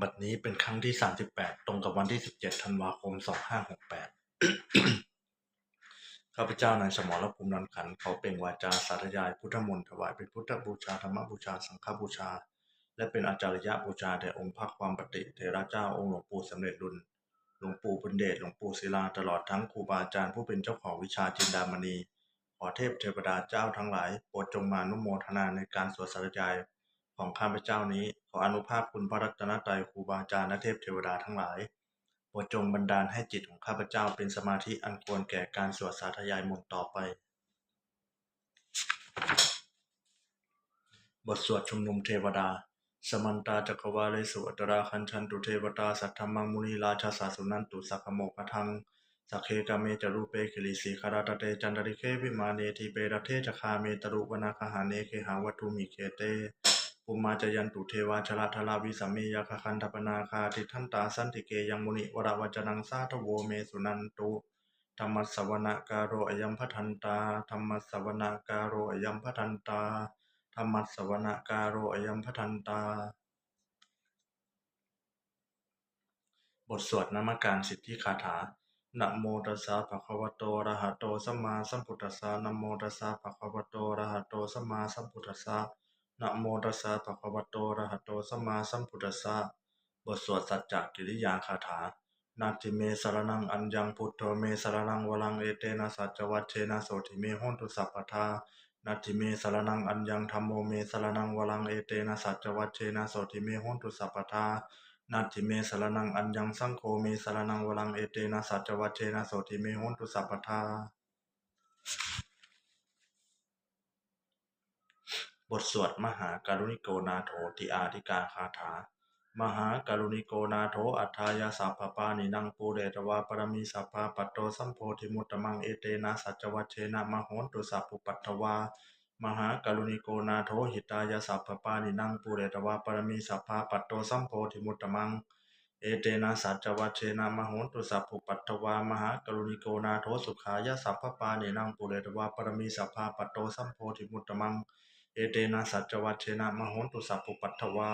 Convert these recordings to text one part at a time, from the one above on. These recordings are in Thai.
บัดนี้เป็นครั้งที่สามสิบแปดตรงกับวันที่สิบเจ็ดธันวาคมสองห้าหกแปดข้าพเจ้านายสมรภูมินันขัน เขาเป็นวาจาสาธยายพุทธมนต์ถวายเป็นพุทธบูชาธรรมบูชา สังฆบูชา และเป็นอาจารยะบูชาแด่องค์พระความปฏิเทระเจ้าองค์หลวงปู่สำเร็จรุนหลวงปู่บุญเดช หลวงปู่ศิลา ตลอดทั้งครูบาอาจารย์ผู้เป็นเจ้าของวิชาจินดามณี ขอเทพเทวดาเจ้าทั้งหลายโปรดจงมานุโมทนาในการสวดสาธยาย ของข้าพเจ้านี้ ขออนุภาพคุณพระรัตนตรัยครูบาอาจารย์และเทพเทวดาทั้งหลายโปรดจงบันดาลให้จิตของข้าพเจ้าเป็นสมาธิอันควรแก่การสวดสาธยายมนต์ต่อไป บทสวดชุมนุมเทวดา สมันตาจักรวาเลสุอัตราคัญชันตุเทวตาสัทธรรมังมุนีราชาสาสุนันตุสักโมกทังสักเคกาเมจรูปเปคิริสีคาราตเตจันตริเควิมาเนทีเปรเทจคาเมตรุวนาคหาเนเคหาวัตุมิเคเต ปุมมาจยันตุเทวาชลาทลาวิสัมเมยคคันธปนาคาทิทันตาสันติเกยังมุนิวราวจนังสาทโวเมสุนันตุธรรมสวนาการโรอยัมพทันตาธรรมสวนาการโรอยัมพทันตาธรรมสวนาการโรอยัมพทันตา บทสวดนามการสิทธิคาถานะโมตัสสะภะคะวะโตอะระหะโตสัมมาสัมพุทธัสสะนะโมตัสสะภะคะวะโตอะระหะโตสัมมาสัมพุทธัสสะ นะโมตัสสะภะคะวะโตอะระหะโตสัมมาสัมพุทธัสสะบทสวดสัจจกิริยาคาถานาทิเมสรนังอัญญังพุทโธเมสรนังวรังเอเตนะสัจจวัชเชนะโสติเมโหนตุสัพพทานาทิเมสรนังอัญญังธัมโมเมสรนังวรังเอเตนะสัจจวัชเชนะโสติเมโหนตุสัพพทานาทิเมสรนังอัญญังสังโฆเมสรนังวรังเอเตนะสัจจวัชเชนะโสติเมโหนตุสัพพทา บทสวดมหาการุณิโกนาโถติอาธิกาคาถา มหาการุณิโกนาโถอัฏฐายาสัพพปานินังปูเรตวาปรมีสัพพะปัตโตสัมโพธิมุตตมังเอเตนะสัจวัชเชนะมโหนตุสัพพุปัตถวามหาการุณิโกนาโถหิตายาสัพพปานินังปูเรตวาปรมีสัพพะปัตโตสัมโพธิมุตตมังเอเตนะสัจวัชเชนะมโหนตุสัพพุปัตถวามหากรุณิโกนาโถสุขายะสัพพปาเนนังปุเรตวาปรมีสัพพาปัตโตสัมโพธิมุตตมัง เอเตนะสัจวัชเชนะมโหนตุสัพพุปัตถวา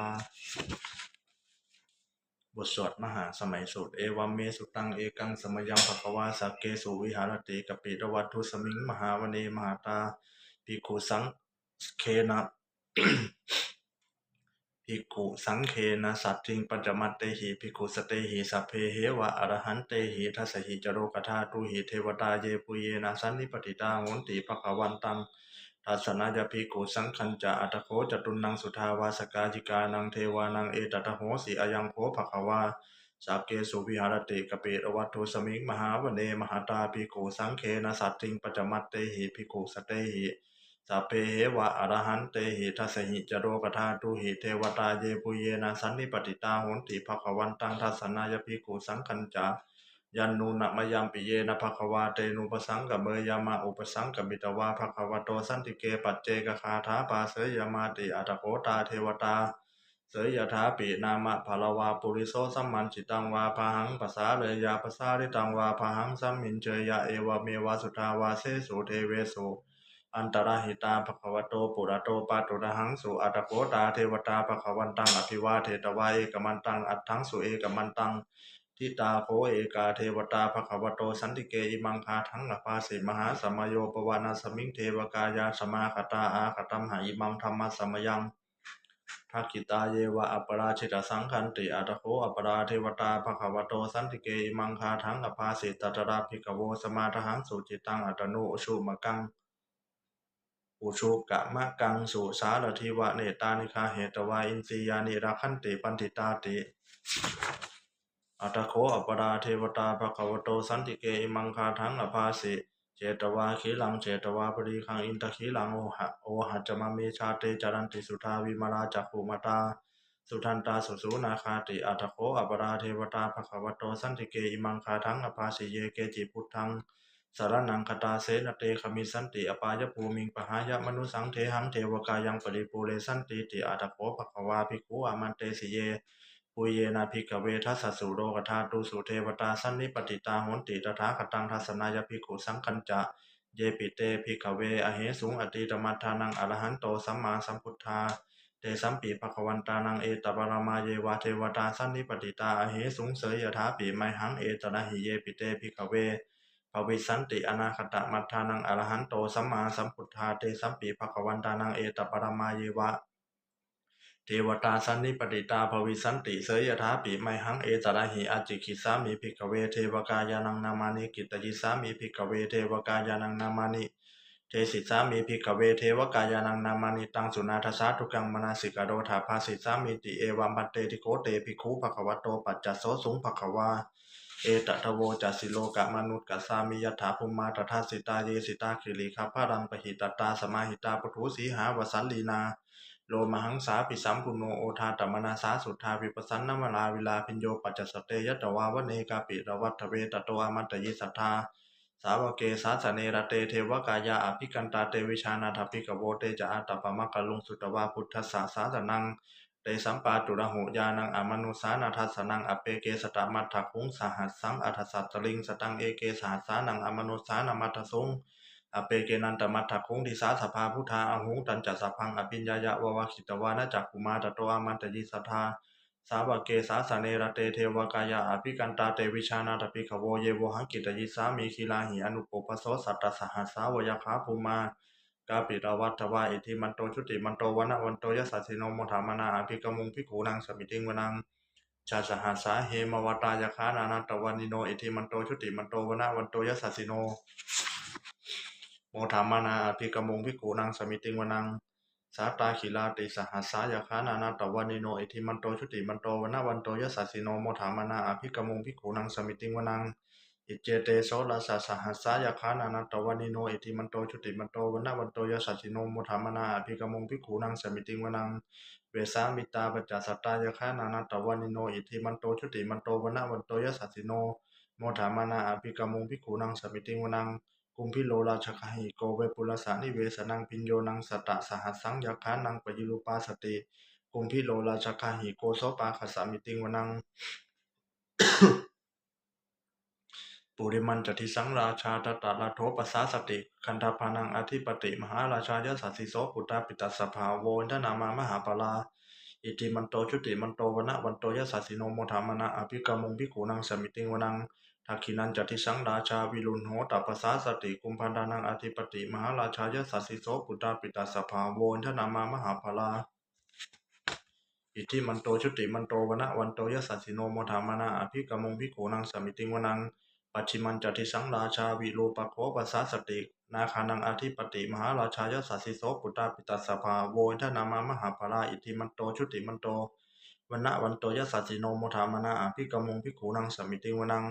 บทสวดมหาสมัยสูตรเอวัมเมสุตังเอกังสมยังภควาสักเกสุวิหารติกปิตวัตถุสมิงมหาวเนมหาตาภิกขุสังเคนะภิกขุสังเคนะสัตถิงปัญจมัตเตหิภิกขุสเตหิสัพเพเหวะอรหันเตหิทัสสหิจโรกธาตุหิเทวตาเยปุเยนะสันนิปติตาโหนติภควันตัง ทัสสนายภิกขุสังคัญจะอัตโคจตุนังสุทาวาสกาจิกานังเทวานังเอตตะโหสีอายังโคภควาสักเกสุวิหารติกเปตวัตถุสมิงมหาวเนมหาตาภิกขุสังเคนะสัตถิงปัจมัตเตหิภิกขุสเตหิสัพเพเหวะอรหันเตหิทัสหิจโรกธาตุหิเทวตาเยปุเยนะสันนิปติตาโหนติภควันตังทัสสนายภิกขุสังคัญจา ยันนูนะมะยามปิเยนะภควาเตนุปสังกะเมยามาอุปสังกับมิตวาภควาโตสันติเกปัจเจกคาถาปาเสยยมาติอัตโกตาเทวตาเสยยถาปินามะภลวาปุริโสสัมมันจิตังวาพาหังภาษาเลยยาภาษาริตังวาพาหังสัมมินเจยะเอวเมวาสุทาวาเสสุเทเวสุอันตรหิตาภควโตปุระโตปาตุระหังสุอัตโกตาเทวตาภควันตังอภิวาเทตวาเอกมันตังอัตถังสุเอกมันตัง ทิตาโคเอกาเทวตาภควโตสันติเกอิมังคาทั้งอภาสิมหาสมโยปวานาสมิงเทวกายาสมาคตาอาคตัมหาอิมังธรรมสมยังทักขิตาเยวะอัปราชิตสังคันติอัตโคอัปราเทวตาภควโตสันติเกอิมังคาทั้งอภาสิตตระภิกโวสมาทหังสุจิตังอัตโนอุชุมกังอุชุกะมะกังสุสารทิวะเนตานิคาเหตวาอินสียานิราคันติปันติตาติ อัตโคอปราเทวตาภควโตสันติเกอิมังคาทังอภาสิเจตวาขีลังเจตวาปริคังอินทขีลังโอหะโอหัจจมะเมชาเตจารันติสุทาวิมาราจักขุมตา สุทันตาสุสูนาคาติอัตโคอปราเทวตาภควโตสันติเกอิมังคาทังอภาสิเยเกจิพุทธังสารนังคตาเสนเตขมิสันติอปายภูมิงปหายะมนุสังเทหังเทวกายังปริปูเรสันติติอาตโขภควาภิกขุอามันเตสิเย ปุเยนาภิกขเวทัสสุโรกธาตุสุเทวตาสันนิปติตาหนติตถาคตังทัสนายภิกขุสังคัญจะ เยปิเตภิกขเวอเหสุงอติตมัฏฐานังอรหันโตสัมมาสัมพุทธาเตสัมปีภควันตานังเอตปรมาเยวาเทวตาสันนิปติตาอเหสุงเสยยถาปีไมหังเอตนะหิเยปิเตภิกขเวภวิสันติอนาคตมัทานังอรหันโตสัมมาสัมพุทธาเตสัมปีภควันตานังเอตปรมาเยวะ เทวตาสันนิปติตาภวิสันติเสยยถาปิไมหังเอตระหิอาจิคิสามิภิกขเวเทวกายานังนามานิกิตยิสามิภิกขเวเทวกายานังนามานิเทสิสามิภิกขเวเทวกายานังนามานิตังสุนาทสาทุกังมนาสิกโดถาภาสิสามิติเอวัมปันเตติโกเตภิกขุภควโตปัจจโสสุงภควาเอตทะโวจัสสิโลกะมนุษย์กัสามิยถาภุมมาตถาสิตาเยสิตาคิริคัพพะรังปหิตตาสมาหิตาปทุสีหาวสันลีนา โลมหังสาปิสัมปุโนโอทาตมนาสาสุทธาวิปสันนมลาวิลาพิญโยปัจจสเตยตวาวเนกาปิรวัตเวตโตอามัตยิสัทธาสาวเกสาสเนรเตเทวกายาอภิกันตาเตวิชานาถปิกโวเตจะอาตปมะกะลุงสุตวาพุทธสาสาสนังเตสัมปาตุระหุยานังอมนุสานาทัสนังอเปเกสตามัทถคุงสหัสสังอัทสัตตลิงสตังเอเกสหัสสานังอมนุสานามัทสุง อเปเกนันตมัทถคุงทิสาสภาพุทธาอหุงตันจัสพังอภิญญายะวะวะขิตวานะจักกุมาตตอามันตยิสัทธาสาวเกสาสเนระเตเทวกายาอภิกันตาเตวิชานาตปิขโวเยวหังกิตยิสามีคีลาหิอนุปปโสสัตตสหัสสาวยคาภูมากาปิตาวัตวาอิทิมันโตชุติมันโตวนะวันโตยสัสสิโนมธามนาอภิกมุงพิขูนังสมิติงวนังชาสหัสสาเหมวตายคานานาตวันนิโนอิทิมันโตชุติมันโตวนะวันโตยสัสสิโน โมธามานาอภิกมุงพิขูนังสมิติงวนัง สาตาขิลาติสหัสสายคานานาตวันนิโนอิทิมันโตชุติมันโตวนะวันโตยสัสสิโนโมธามานาอภิกมุงพิขูนังสมิติงวนังอิเจเตโสลาสสหัสสายคานานาตวันนิโนอิทิมันโตชุติมันโตวนะวันโตยสัสสิโนโมธามานาอภิกมุงพิขูนังสมิติงวนังเวสามิตาปัจจสัตตายคานานาตวันนิโนอิทิมันโตชุติมันโตวนะวันโตยสัสสิโนโมธามานาอภิกมุงพิขูนังสมิติงวนัง กุมพิโลราชคหิโกเวปุลสานิเวสนังพิญโยนังสตะสหัสสังยคานังปยิรุปาสติกุมพิโลราชคหิโกโสปาขสามิติงวนังปุริมันจติสังราชาตตาลาโทปสาสติ คันธพานังอธิปติ มหาราชายสัสสิโสปุตตาปิตัสสภาโวนทนามามหาปลาอิติมันโตชุติมันโตวนะวันโตยสัสสิโนโมธามนาอภิกรมุงพิขูนังสมิติงวนัง ทักขินันจติสังราชาวิรุณโหตัปสาสติกุมพันธานังอธิปติมหาราชายสัสสิโสปุตตาปิตัสภาโวนทนามามหาปลาอิทิมันโตชุติมันโตวนะวันโตยสัสสิโนโมธามนาอภิกมุงพิโขนังสมิติงวนังปัจฉิมันจติสังราชาวิรูปโคปัสสาสตินาคานังอธิปติมหาราชายสัสสิโสปุตตาปิตัสภาโวยทนามามหาภาราอิทิมันโตชุติมันโตวันะวันโตยสัสสิโนโมธามนาอภิกมุงพิโขนังสมิติงวนัง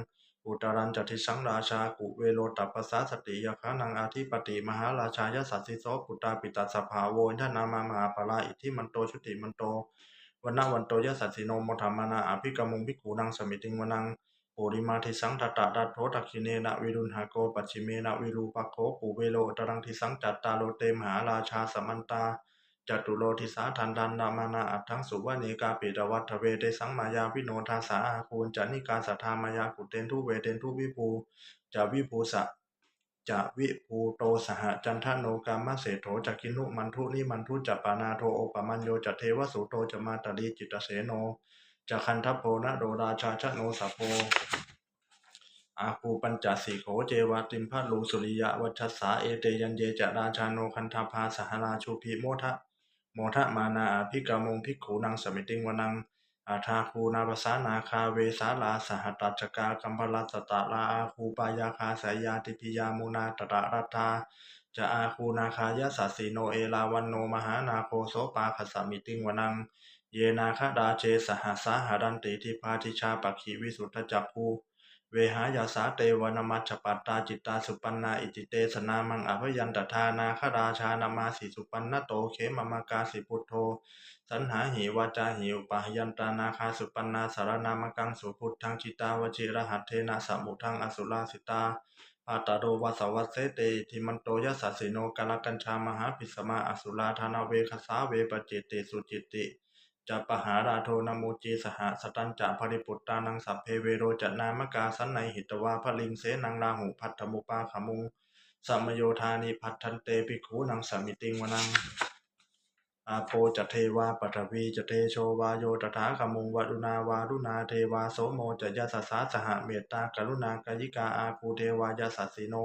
อุตรันจติสังราชากุเวโลตัปปสาสติยคานังอธิปติมหาราชายสัสสิโสปุตตาปิตัสภาโวยทนามามหาภาราอิทิมันโตชุติมันโตวันนาวันโตยสัสสิโนมธามนาอภิกมุงภิกขุนังสมิติงวนังปุริมาทิสังตตะดัตโทตักขิเนนะวิรุณหาโกปัจฉิเมนะวิรูปโคปูเวโลตรังทิสังจัตตาโลเตมหาราชาสมันตา จตุโลทิสาทันดันนามานาอัตถังสุวเนกาปิตวัตเวเตสังมายาวิโนทาสาอาคูณจันนิกาสัทธามายากุเตนทุเวเตนทุวิภูจะวิภูสะจะวิภูโตสหจันทโนกามะเสโถจักกินุมันทุนิมันทุจัปปานาโทโอปมัญโยจะเทวสุโตจะมาตลีจิตเสโนจะคันทัพโพนะโดราชาชะโนสัพโพอาคูปัญจสีโขเจวาติมพัลูสุริยะวัชสาเอเตยันเยจะราชาโนคันธาภาสหราชูพิโมทะ โมทะมานาอภิกามงพิกขูนังสมิติงวนังอาทาคูนาภาษานาคาเวสาลาสหตัจกากัมพลัสตาลาอาคูปายาคาสายาติปิยามุนาตระรัตตาจะอาคูนาคายสัสสีโนเอลาวันโนมหานาโคโสปาขสมิติงวนัง เยนาคดาเจสหัสาหารันติทิพาทิชาปักขีวิสุทธจักคู เวหายาสาเตวนามัชปัตตาจิตตาสุปันนาอิจิเตสนามังอภยันตทานาคราชานามาสิสุปันนโตเขมมากาสิพุทโธ สันหาหิวาจาหิวปะยันตานาคาสุปันนาสารนามกังสุพุทธังจิตาวชิรหัตเทนะสมุทังอสุลาสิตาอาตาโดวาสวัสเสเตทิมันโตยสัสสิโนกาลกัญชามหาปิสมาอสุลาธานาเวคสาเวปเจเตสุจิตติ จะปหาราโทนโมจีสหสตันจะภริปุตตานังสัพเพเวโรจะนามกาสันในหิตวาพลิงเสนังลาหุพัทธมุปาขมุงสัมโยธานิพัทธันเตปิขูนังสมิติงวนังอาโปจะเทวาปฐวีจะเทโชวาโยตถาคมุงวรุณาวารุณาเทวาโสโมจะยะสสสาสหเมตตากรุณากายิกาอาคูเทวายาสัสสิโน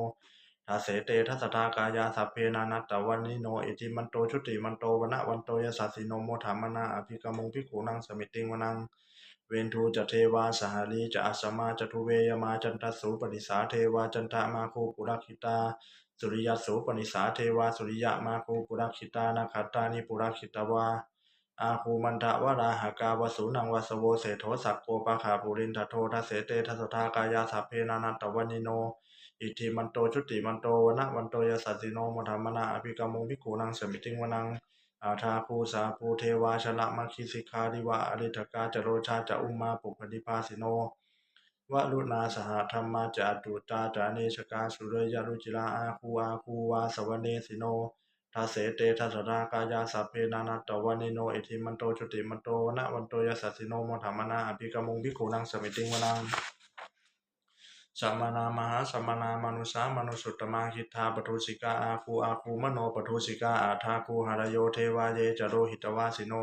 ทัสเสเตทัสสทากายาสัพเพนานัตตวันนิโนอิจิมันโตชุติมันโตวนะวันโตยสัสสิโนโมธามนาอภิกมุงพิกูนังสมิติงวนัง เวนทูจะเทวาสหาลีจะอาสมาจะทุเวยมาจันทสูปนิสาเทวาจันทมาคูปุรักขิตา สุริยสูปนิสาเทวาสุริยมาคูปุรักขิตานาคาตานิปุรักขิตวาอาคูมันทะวราหากาวสูนังวสโวเสโทสักโกปะขาปุรินทโททัสเสเตทัสสทากายาสัพเพนานัตตวันิโน อิทิมันโตชุติมันโตวนะวันโตยสัสสิโนมธรรมนาอภิกรรมงพิกูนังสมิติงวนังอาทาภูสาภูเทวาชละมัคคิสิกาดิวะอริทกาจโรชาจะอุมมาปุพธิภาสิโนวลุนาสหธรรมาจาตุตาจาเนชกาสุเรยารุจิลาอาคูอาคูวาสวเนสิโนทัสเสเตทัสรากายาสัพเพนานัตวันนิโนอิทิมันโตชุติมันโตนะวันโตยสัสสิโนมธรรมนาอภิกรรมุงพิกูนังสมิติงวนัง สัมมนามหาสัมมนามนุสามนุสุตมาหิทธาปทุสิกาอาคูอาคูมโนปทุสิกาอาทาคูหารโยเทวาเยจโรหิตวาสิโน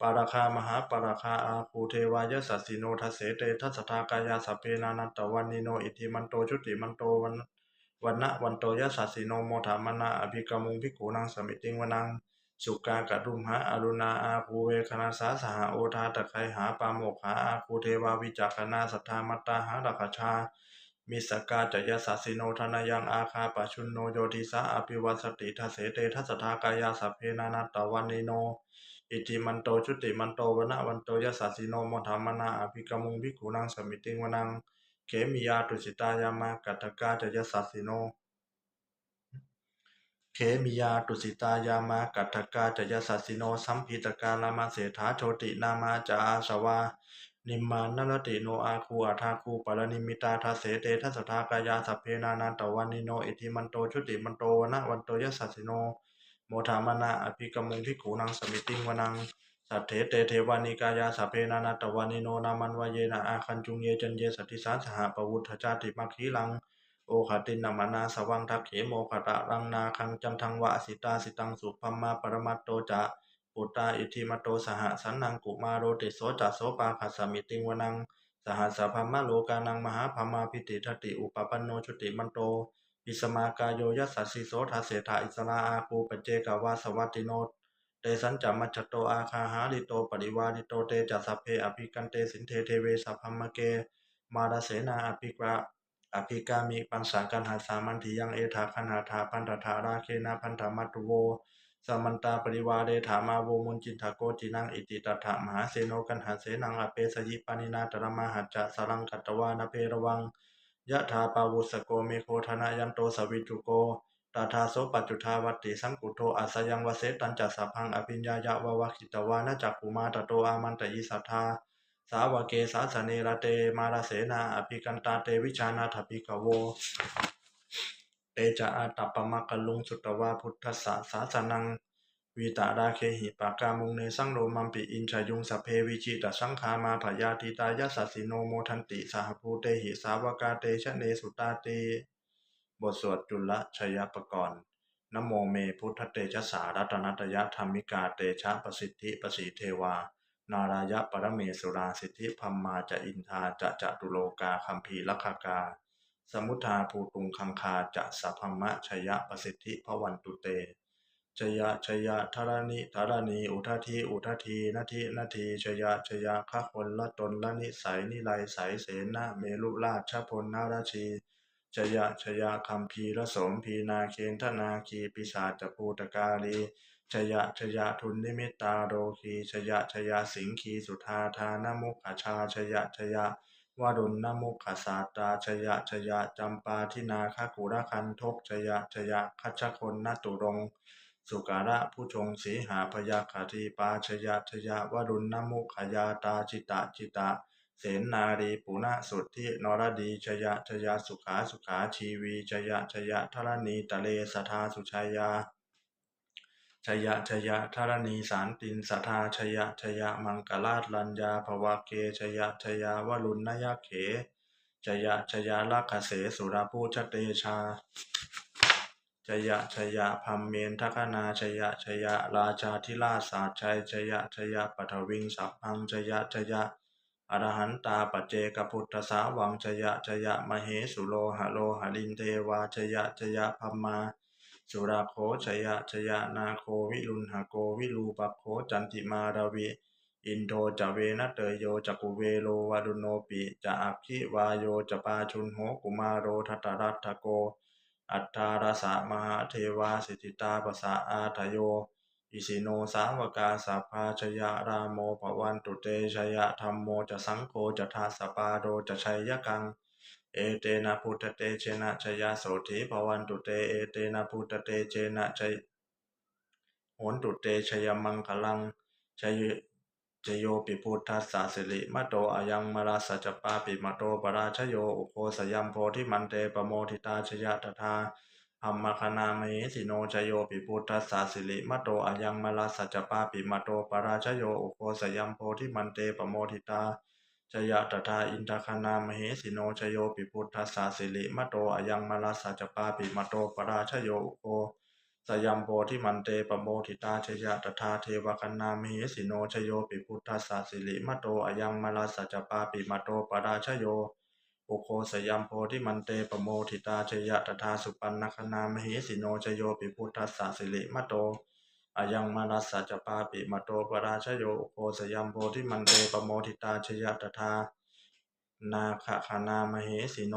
ปาราคามหาปาราคาอาคูเทวายสัสสิโนทัสเสเตทัสทากายาสัพเพนานัตตวันนิโนอิทิมันโตชุติมันโตวันวันนะวันโตยสัสสิโนโมธามนาอภิกรรมุงพิกูนังสมิติงวนัง สุกากรุมหาอรุณาอาภูเวคณาสาสหโอทาตะไคหาปาโมกหาอาคูเทวาวิจักขณาสัทธามัตตาหารักชา มิสกาจยสัสิโนธนายังอาคาปชุนโนโยติสาอภิวัสติทัสเสเตทัสทากายาสัพเพนานัตตวันนิโน อิติมันโตชุติมันโตวนะวันโตยสัสิโนมธรรมนาอภิกมุงพิกูนังสมิติงวนัง เขมิยาตุสิตายามากัตตกาจยสัสิโน เขมิยาตุสิตายามากัตถกาจยสัสสิโนสัมพิตกาลามาเสถาโชตินามาจาอาสวา นิมมานนรติโนอาคูอาทาคูปรนิมิตาทัสเสเตทัสทากายาสัพเพนานันตวันิโนอิทิมันโตชุติมันโตวนะวันโตยสัสสิโน โมธามนาอภิกมุงพิกูนังสมิติงวนังสัทเถเตเทวานิกายาสัพเพนานัตวันนิโนนามันวเยนะอาคันจุงเยจันเยสัตติสาสหปวุฒจาติมัคคีลัง โอคตินามานาสวังทักเขโมคตะรังนาคังจันทังวะสิตาสิตังสุพัมมาปรมัตโตจะปุตตาอิทิมโตสหสันนังกุมาโรติโสจัสโสปาคัสมิติงวนัง สหัสสพัมมะโลกานังมหาพัมมาพิติทติอุปปันโนชุติมันโตอิสมากายโยยัสสสิโสทัสเสถาอิสราอาคูปเจกาวาสวัตติโนเตสันจัมมัจจโตอาคาหาริโตปริวาริโตเตจัสเพอภิกันเตสินเทเทเวสัพพมเก มาราเสนาอภิกรา อภิกามิปันสากันหาสามันทิยังเอถาคันหาถาพันธถาราเคนะพันธมัตตุโวสมันตาปริวาเรถามาโวมุนจินทาโกจินังอิติตัฏฐมหาเสโนกันหาเสนังอเปสยิปานินาตระมหัจจะสรังกัตวานเพระวังยะถาปาวุสโกเมโคธนายันโตสวิจุโกตาทาโสปัจจุทาวัตติสังกุโทอาสยังวเสตันจัสสะพังอภิญญายะวะวะคิตวานะจักขุมาตโตอามันตยิสัทธา สาวกเกสาสเนระเตมาราเสนาอภิกันตาเตวิชานาถปิกโว เตจะอาตัปปมะกะลุงสุตวาพุทธสสะสาสนังวีตาราเคหิปากามุงเนสังโรมัมปิอินชายุงสเพวิจิตสังขามาพยาติตายสัสสิโนโมทันติสหภูเตหิสาวกาเตชะเนสุตาเตบทสวดจุลชยปกรณ์นโมเมพุทธเตชะสารัตนัตยะธรรมิกาเตชะประสิทธิประสีเทวา นารายะปรเมสุราสิทธิพัมมาจะอินทาจะจตุโลกาคัมภีลักขกา สมุทาภูตุงคังคาจะสัพพมะชยะประสิทธิพวันตุเตชยะชยะธรณิธรณี อุทาทีอุทาทีนาทีนาทีชยะชยะขะคนละตนละนิสัยนิไลสายเสนาเมลุราชพลนาราชีชยะชยะคัมภีระสมพีนาเคนทนาคีปิศาจภูตกาลี ชยะชยะทุนนิมิตาโรคีชยะชยะสิงคีสุธาทานมุขชาชยะชยะวรุณนมุขสาตาชยะชยะจำปาทินาคกุระคันทกชยะชยะคัชคนนตุรง สุการะผู้ชงสีหาพยาคาทีปาชยะชยะวรุณนมุขยาตาจิตะจิตะเสนนารีปุณะสุทธินรดีชยะชยะสุขาสุขาชีวีชยะชยะธรณีตะเลสทาสุชายา ชยะชยะธารณีสารตินสทาชยะชยะมังกลาดลัญญาภวเกชยะชยะวรุณนยเขชยะชยะลักขเสสุราภูชเตชาชยะชยะพัมเมนทัคนาชยะชยะราชาธิราชสาชัยชยะชยะปัทวิงสัพพังชยะชยะอรหันตาปเจกพุทธสาวังชยะชยะมเหสุโลหะโลหะลินเทวาชยะชยะพัมมา สุราโคชยะชยะนาโควิรุณหโกวิรูปโคจันติมาราวิอินโทจะเวนะเตยโยจักุเวโลวาดุโนปิจะอักขิวาโยจะปาชุนโหกุมารโรทัตรัตถโก อัตตารสะมหาเทวาสิทธิตาปสะอาทโย อิสิโนสาวกาสัพพาชยะรามโมภวันตุเตชยะธรรมโมจะสังโฆจะทาสปาโดจะชัยยกัง เอเตนะพุทธเตเชนะชยะโสธิภวันตุเตเอเตนะพุทธเตเชนะชยโหนตุเตชยมังคลังชยชโยปิพุทธัสสะสิริมะโตอายังมราสัจปาปิมะโตปราชโยอุโคสยัมโพธิมันเตปโมทิตาชยะตถาอัมมคณามเหสิโนชโยปิพุทธัสสะสิริมะโตอายังมราสัจจปาปิมะโตปราชโยอุโคสยัมโพธิมันเตปโมทิตา ชยะตถาอินทคานามเหสิโนชโยปิพุทธัสสะสิริมะโตอยังมราสัจปาปิมะโตปราชโยอุโคสยัมโพธิมันเตปโมทิตาชยะตถาเทวคณามเหสิโนชโยปิพุทธัสสะสิริมะโตอยังมราสัจปาปิมะโตปราชโยอุโคสยัมโพธิมันเตปโมทิตาชยะตถาสุปันนคณามเหสิโนชโยปิพุทธัสสะสิริมะโต อายังมานัสสัจปาปิมาโตปราชโยโคสยัมโพธิมันเตปโมทิตาชยตถานาคคานามเหสิโน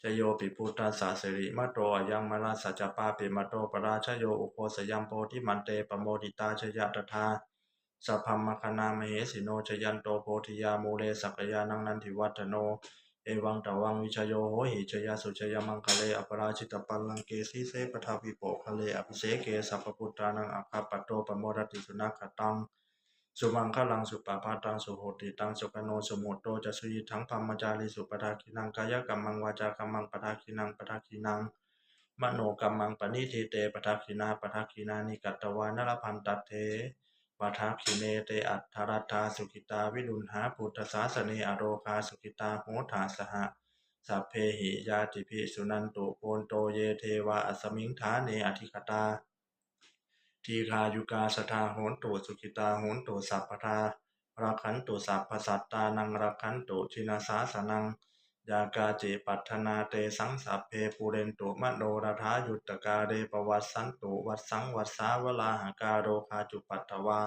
ชโยปิพุทธสสะสิริมาโตอยังมานัสสัจปาปิมาโตปราชโยอุโคสยัมโพธิมันเตปโมทิตาชยตถาสัพพมคณามเหสิโนชยันโตโพธิยามูเลสักยานังนันทิวัฒโน เอวังตวังวิชโยโหหิชยาสุชยมังคะเลอปราชิตปัลลังเกสีเสปทาวิโปคะเลอภิเสเกสัพพุทธานังอัคคปโตปโมรติสุนัขตังสุมังคลังสุปาพาตังสุโหติตังสุกโนสุโมโตจะสุยิทังพัมมจาริสุปทาคินังกายกรรมังวาจากรรมังปทาคินังปทาคินังมโนกรรมังปณิทิเตปทาคินาปทาคินานิกัตตวานรพันตัตเท ปทักขิเนเตอัตถรัตาสุขิตาวิรุณหาพุทธศาสเนอโรคาสุขิตาโหธาสหะสัพเพหิยาติภิสุนันตุโกนโตเยเทวะอสมิงฐานเนอธิคตา ทีคายุกาสทาโหนตุสุขิตาโหนตุสัพพทารักขันตุสัพพสัตตานังรักขันตุชินาสาสนัง ยากาจิปัฏนาเตสังสัพเพปูเรนตุมโนราธายุตตกาเรปวัสสันตุวัสสังวัสสาวลาหากาโรคาจุปัตถวา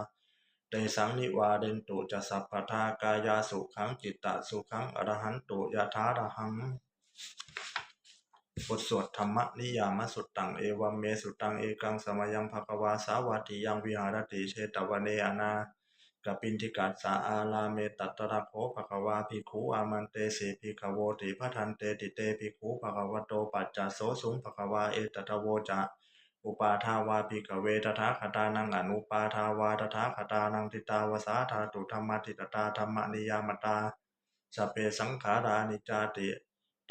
เตสังนิวาเรนตุจะสัพพทากายาสุขังจิตตสุขังอรหันตุยะถาระหังบทสวดธรรมนิยามสุตตังเอวัมเมสุตังเอกังสมยังภควาสาวัติยังวิหารติเชตวเนอนา กปินทิกัสสาอาลาเมตัตระโคภควาภิกขุอามันเตสีภิกขโวติพัทันเตติเตภิกขุภควโตปัจจโสสุงภควาเอตตะโวจะอุปาทาวาภิกเวตถาคตานังอนุปาทาวาตถาคตานังทิตาวสาธาตุธรรมติตตาธรรมนิยามตาสเพสังขารานิจจาติ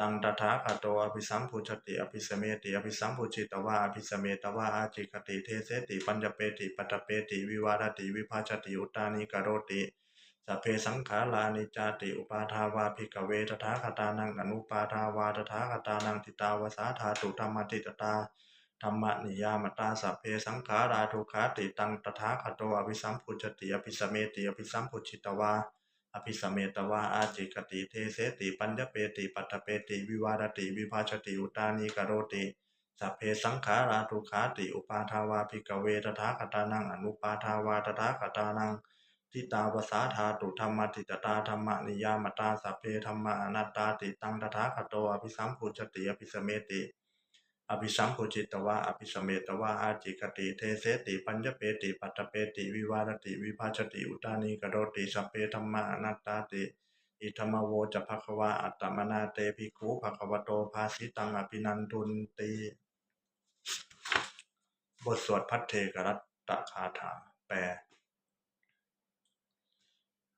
ตังตถาคโตอภิสัมพุชติอภิสเมติอภิสัมพุจิตวาอภิสเมตวาอาจิกติเทเสติปัญจเปติปัตเปติวิวารติวิภาชติอุตานิกโรติสัพเพสังขารานิจาติอุปาทาวาภิกเวตถาคตานังอนุปาทาวาตถาคตานังทิตาวสาธาตุธรรมติตตาธรรมนิยามตาสัพเพสังขาราทุขาติตังตถาคโตอภิสัมพุชติอภิสเมติอภิสัมพุชิตวา อภิสเมตวาอาจิกติเทเสติปัญญเปติปัตเปติวิวารติวิภาชติอุตานิกโรติสัพเพสังขาราทุขาติอุปาทาวาภิกเวตถาคตานังอนุปาทาวาตถาคตานังทิตาวสาธาตุธรรมติตตาธรรมนิยามตาสัพเพธรรมอนัตตาติตังตถาคโตอภิสัมพุชติอภิสเมติ อภิสัมพุจิตวะอภิสเมตวะอาจิกติเทเสติปัญญเปติปัตเปติวิวารติวิภาชติอุตานิกโรติสัพเพธรรมะอนัตตาติอิธรรมโวจะภควาอัตตมนาเตภิกขุภควโตภาสิตังอภินันทุนติบทสวดพัทเทกรัตตคาถาแปล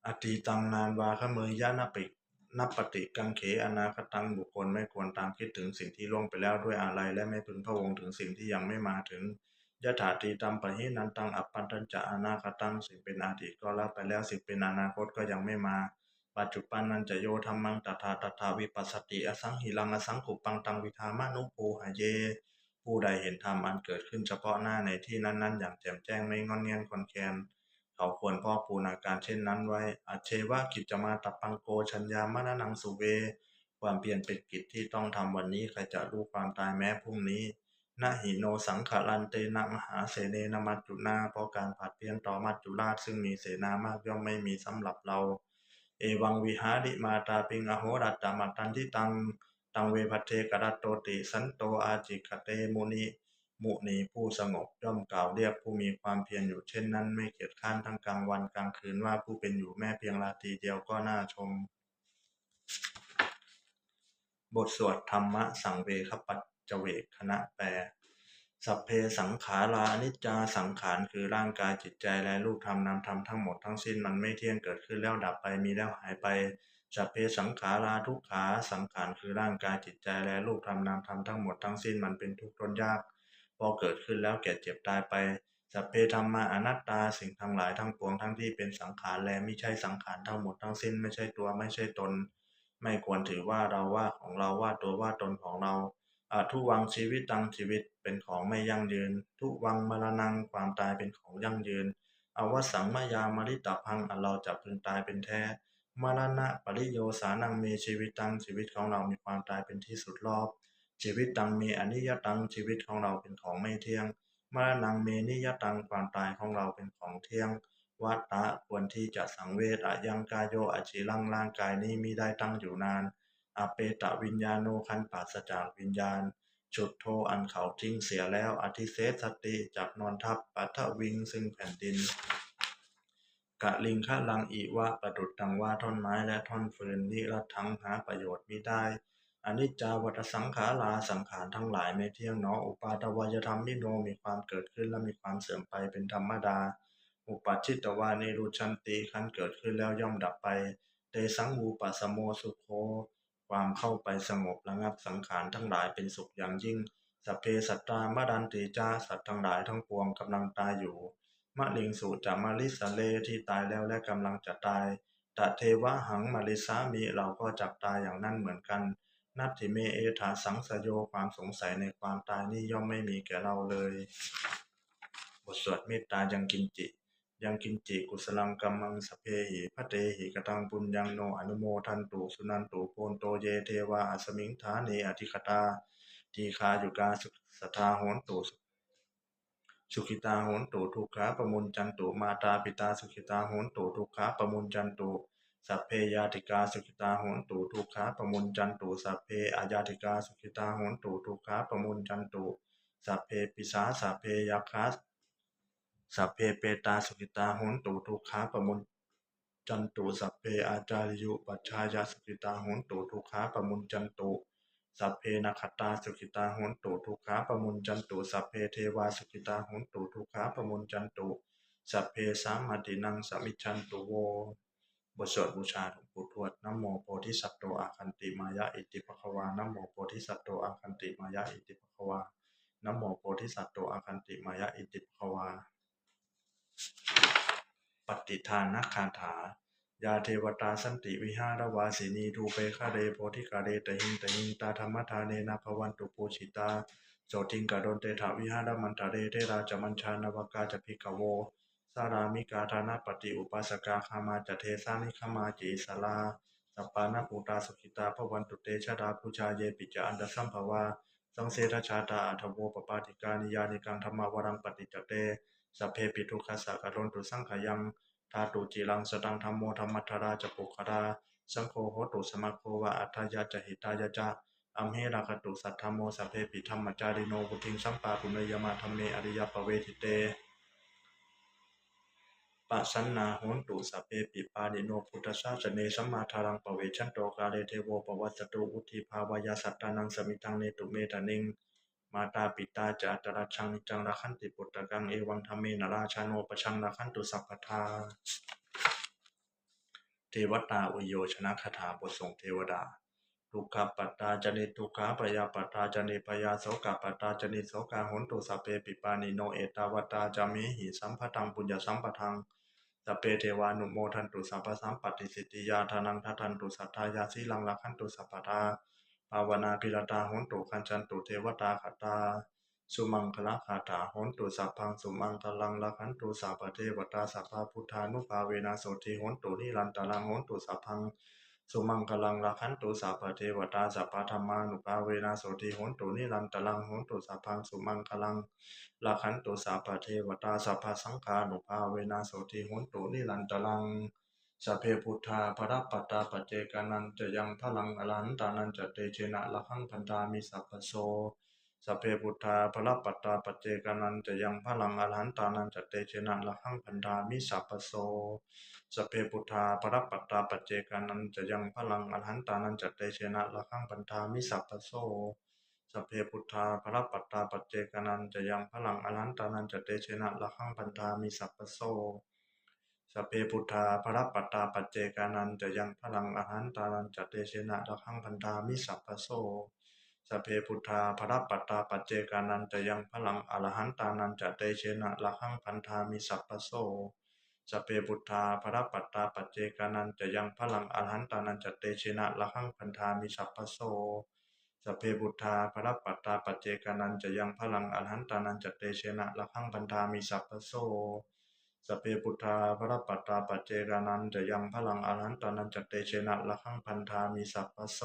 อตีตังนานวาขเมยยะนปิก นับปฏิกังเขอนาคตังบุคคลไม่ควรตามคิดถึงสิ่งที่ล่วงไปแล้วด้วยอะไรและไม่พึงพะวงถึงสิ่งที่ยังไม่มาถึงยะถาตีตัมปะหินันตังอัปปันตัญจะอนาคตังสิ่งเป็นอดีตก็แล้วไปแล้วสิ่งเป็นอนาคตก็ยังไม่มา ปัจจุปันนันจะโยธรรมังตถาตถาวิปัสสติอสังหิลังอสังขุปังตังวิธามานุโพหะเย ผู้ใดเห็นธรรมอันเกิดขึ้นเฉพาะหน้าในที่นั้นๆ อย่างแจ่มแจ้งไม่งอนเงียนคอนแคน เขาควรพ่อปูนอาการเช่นนั้นไว้อาเชวะกิจจมาตัปปังโกชัญญามะนังสุเว ความเปลี่ยนเป็นกิจที่ต้องทำวันนี้ใครจะรู้ความตายแม้พรุ่งนี้นาหิโนสังขลันเตนะมหาเสเนนมัจจุนาเพราะการผัดเพี้ยนต่อมัจจุราชซึ่งมีเสนามากย่อมไม่มีสำหรับเรา เอวังวิหาริมาตาปิงอโหรัตตมัตตันทิตังตังเวพัเทกรัตโตติสันโตอาจิกเตมุนิ มุนีผู้สงบย่อมกล่าวเรียกผู้มีความเพียรอยู่เช่นนั้นไม่เกียจข้านทั้งกลางวันกลางคืนว่าผู้เป็นอยู่แม้เพียงราตรีเดียวก็น่าชม บทสวดธรรมะสังเวคปัจจเวกคณะแปลสัพเพสังขาราอนิจจาสังขารคือร่างกายจิตใจและรูปธรรมนามธรรมทั้งหมดทั้งสิ้นมันไม่เที่ยงเกิดขึ้นแล้วดับไปมีแล้วหายไปสัพเพสังขาราทุกขาสังขารคือร่างกายจิตใจและรูปธรรมนามธรรมทั้งหมดทั้งสิ้นมันเป็นทุกข์ทนยาก พอเกิดขึ้นแล้วแก่เจ็บตายไป สัพเพธรรมาอนัตตาสิ่งทั้งหลายทั้งปวงทั้งที่เป็นสังขารและไม่ใช่สังขารทั้งหมดทั้งสิ้นไม่ใช่ตัวไม่ใช่ตน ไม่ควรถือว่าเราว่าของเราว่าตัวว่าตนของเราอาทุวังชีวิตตังชีวิตเป็นของไม่ยั่งยืน ทุวังมรณังความตายเป็นของยั่งยืนอวสังมายามริตาพังอันเราจะพึงตายเป็นแท้มรณะปริโยสานังมีชีวิตตังชีวิตของเรามีความตายเป็นที่สุดรอบ ชีวิตตังมีอนิยตังชีวิตของเราเป็นของไม่เที่ยงมรณังเมนิยตังความตายของเราเป็นของเที่ยงวัตตะควรที่จะสังเวชอะยังกายโยอจิลังร่างกายนี้มิได้ตั้งอยู่นานอเปตะวิญญาโนคันปราศจากวิญญาณจุดโทอันเขาทิ้งเสียแล้วอธิเสสติจากนอนทับปัทวิงซึ่งแผ่นดินกะลิงคะลังอีวะประดุดดังว่าท่อนไม้และท่อนฟืนนิรัตทั้งหาประโยชน์มิได้ อนิจจาวัตสังขาราสังขารทั้งหลายไม่เที่ยงเนออุปาทวายธรรมนิโนมีความเกิดขึ้นและมีความเสื่อมไปเป็นธรรมดา อุปัชิตวานิรุชันติขันเกิดขึ้นแล้วย่อมดับไปเตสังวูปัสโมสุโคความเข้าไปสงบระงับสังขารทั้งหลายเป็นสุขอย่างยิ่งสัพเพสัตตามดันติจาสัตว์ทั้งหลายทั้งปวงกำลังตายอยู่มะลิงสูจะมาลิสเลที่ตายแล้วและกำลังจะตายตะเทวะหังมาลิสามีเราก็จับตายอย่างนั้นเหมือนกัน นัตถิเมเอถาสังสโยความสงสัยในความตายนี่ย่อมไม่มีแก่เราเลย บทสวดเมตตายังกินจิ ยังกินจิกุสลังกัมมังสเพหิพระเตหิกตังปุญญังโนอนุโมทันตุสุนันตุโพนโตเยเทวาอัสมิงฐาเนอธิคตาทีคาอยุกาสุสทธาโหนตุสุขิตาโหนตุทุกขาปมุนจันตุมาตาปิตาสุขิตาโหนตุทุกขาปมุนจันตุ สัพเพยาติกาสุขิตาโหนตุทุกขาปมุนจันตุสัพเพอายาติกาสุขิตาโหนตุทุกขาปมุนจันตุสัพเพปิสาสัพเพยัคขาสัพเพเปตาสุขิตาโหนตุทุกขาปมุนจันตุสัพเพอาจาริยุปัชชายาสุขิตาโหนตุทุกขาปมุนจันตุสัพเพนัคขตาสุขิตาโหนตุทุกขาปมุนจันตุสัพเพเทวาสุขิตาโหนตุทุกขาปมุนจันตุสัพเพสามมตินังสมิจันตุโว บทสวดบูชาหลวงปู่ทวดนโมโพธิสัตโตอาคันติมายะอิติปะควานโมโพธิสัตโตอาคันติมายะอิติปะควานโมโพธิสัตโตอาคันติมายะอิติปะควา ปฏิทานนักคาถายาเทวตาสันติวิหารวาสินีทูเปคะเรโพธิกาเรตหิงตหิงตาธรรมทานเนนะภวันตุปูชิตาโสติงกะโดนเตถาวิหารมันตะเรเทราจมัญชานวกาจพิกโว สารามิกาธานาปฏิอุปาสกาคามาจะเทสานิคมาจิสลาสัปปานาปูตาสุขิตาพวันตุเตชะดาภูชาเยปิจาอันดสัมภวาสังเสทชาตาอัทโวปปาติกานิยานิกังธรรมาวรังปฏิจเตสัพเพปิทุกขสักกรนตุสังขยังธาตุจีรังสตังธรรมโมธรรมัทราจะปุคาราสังโฆโหตุสมะโควะอัฏฐยาจะหิตายะจะอัมเหราคตุสัทธรรมโมสัพเพปิธรรมจาริโนบุทิงสัมปาปุเนยมาธรรมเมอริยปเวทิเต ปัสสันนาโหนตุสเพปิปานิโนพุทธชาสเนสัมมาทารังปเวชันโตกาเลเทโวปวัสสตุอุทิภาวายาสัตตานังสมิตังเนตุเมตานิงมาตาปิตาจะตราชังจังราคันติปุตตะกังเอวังธรรมเมนราชาโนปชังราคันตุสัพพทาเทวตาอุโยชนะคาถาบทส่งเทวดา ทุกขปัตตาจนิทุกขาปยาปัตตาจนิปยาโสกปัตตาจนิโสกาหุนตุสเพปิปานิโนเอตาวตาจามิหิสัมปทังปุญญสัมปทังสเพเทวานุโมทันตุสัพพสัมปติสิทธิยาทานังทัทันตุสัทธายาสีลังลักขันตุสัพพทาภาวนาพิรตาโหนตุคันจันตุเทวตาคตาสุมังคละคาถาโหนตุสัพพังสุมังคลังละขันตุสัพพเทวตาสัพพพุทธานุภาเวนะโสติโหนตุนิรันตลังโหนตุสัพพัง สุมังคลังละขันตุสัพเทวตาสัพพธรรมานุภาเวนะโสติโหนตุนิรันตลังโหนตุสัพพังสุมังคลังละขันตุสัพเทวตาสัพพสังฆานุภาเวนะโสติโหนตุนิรันตลังสัพเพพุทธาภรปัตตาปเจกานันจะยังพลังอรันตานันจะเตเชนะละขังพันธามิสัพพโส สัพเพพุทธาภรปัตตาปเจกานันจะยังพลังอรหันตานันจะเตเชนะละขังพันธามิสัพโสสัพเพพุทธาภรปัตตาปเจกานันจะยังพลังอรหันตานันจะเตเชนะละขังพันธามิสัพโสสัพเพพุทธาภรปัตตาปเจกานันจะยังพลังอรหันตานันจะเตเชนะละขังพันธามิสัพโสสัพเพพุทธาภรปัตตาปเจกานันจะยังพลังอรหันตานันจะเตเชนะละขังพันธามิสัพพโส สเพพุทธาภรปัตตาปัจเจกานันจะยังพลังอรหันตานันจะเตเชนะละขังพันธามิสัพพโสสเพพุทธาภรปัตตาปัจเจกานันจะยังพลังอรหันตานันจะเตเชนะละขังพันธามิสัพพโสสเพพุทธาภรปัตตาปัจเจกานันจะยังพลังอรหันตานันจะเตเชนะละขังพันธามิสัพพโสสเพพุทธาภรปัตตาปัจเจกานันจะยังพลังอรหันตานันจะเตเชนะละขังพันธามิสัพพโส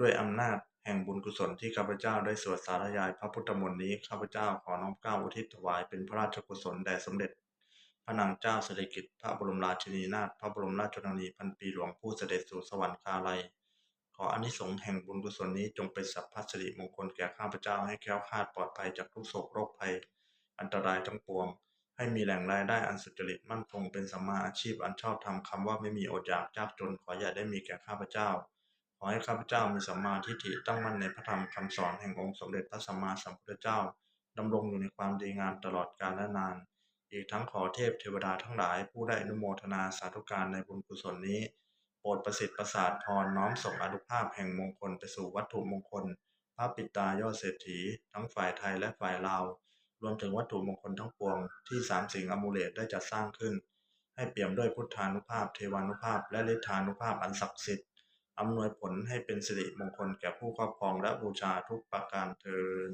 ด้วยอำนาจแห่งบุญกุศลที่ข้าพเจ้าได้สวดสาธยายพระพุทธมนต์นี้ข้าพเจ้าขอน้อมเกล้าอุทิศถวายเป็นพระราชกุศลแด่สมเด็จ พระนางเจ้าสิริกิติ์พระบรมราชินีนาถพระบรมราชชนนีพันปีหลวงผู้เสด็จสู่สวรรคาลัย ขออานิสงส์แห่งบุญกุศลนี้จงเป็นสัพพสิริมงคลแก่ข้าพเจ้าให้แคล้วคลาดปลอดภัยจากทุกโศกโรคภัย อันตรายทั้งปวง ให้มีแหล่งรายได้อันสุจริตมั่นคงเป็นสัมมาอาชีพอันชอบธรรมคำว่าไม่มีอดอยากยากจนขออย่าได้มีแก่ข้าพเจ้า ขอให้ข้าพเจ้ามีสัมมาทิฏฐิตั้งมั่นในพระธรรมคำสอนแห่งองค์สมเด็จพระสัมมาสัมพุทธเจ้าดำรงอยู่ในความดีงามตลอดกาลและนาน อีกทั้งขอเทพเทวดาทั้งหลาย ผู้ได้อนุโมทนาสาธุการในบุญกุศลนี้ โปรดประสิทธิ์ประสาทพรน้อมส่งอนุภาพแห่งมงคลไปสู่วัตถุมงคล พระปิตายอดเศรษฐี ทั้งฝ่ายไทยและฝ่ายลาว รวมถึงวัตถุมงคลทั้งปวง ที่สามสิ่งอมูเลตได้จัดสร้างขึ้น ให้เปี่ยมด้วยพุทธานุภาพเทวานุภาพและฤทธานุภาพอันศักดิ์สิทธิ อำนวยผลให้เป็นสิริมงคลแก่ผู้ครอบครองและบูชาทุกประการเทอญ